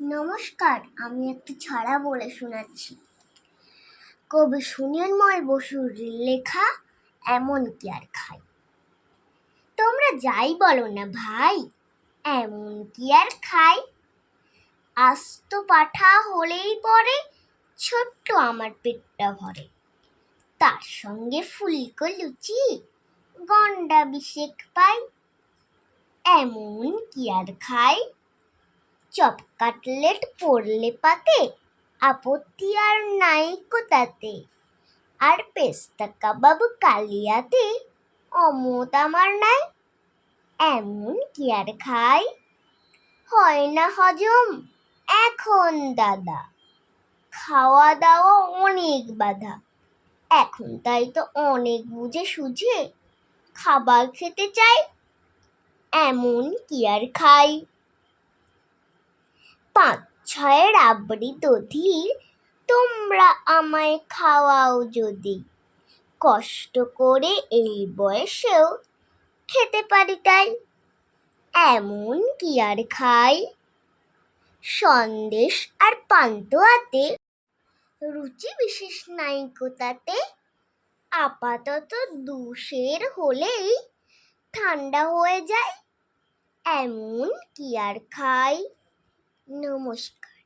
নমস্কার, আমি একটি ছড়া বলে শোনাচ্ছি। কবি সুনির্মল বসুর লেখা এমন কি আর খাই? তোমরা যাই বলো না ভাই, এমন কি আর খাই? আস্ত পাঠা হলেই পরে, ছোট্ট আমার পেটটা ভরে। তার সঙ্গে ফুলকো লুচি, গন্ডা বিশেক পাই। এমন কি আর খাই? চপ কাটলেট পড়লে পাতে, আপত্তি আর নাই কোতাতে আর পেস্তা কাবাব কালিয়াতে, অমত আমার নাই, এমন কি আর খাই? হয় না হজম, এখন দাদা। খাওয়া দাওয়া অনেক বাধা, এখন তাই তো অনেক বুঝে সুঝে খাবার খেতে চাই, এমন কি আর খাই? পাঁচ ছয়ের আবৃত দধির তোমরা আমায় খাওয়াও যদি। কষ্ট করে এই বয়সেও খেতে পারি তাই। এমন কি আর খাই? সন্দেশ আর পান্তুয়াতে রুচি বিশেষ নাই কোতাতে আপাতত দুশের হলেই ঠান্ডা হয়ে যায়। এমন কি আর খাই? নমস্কার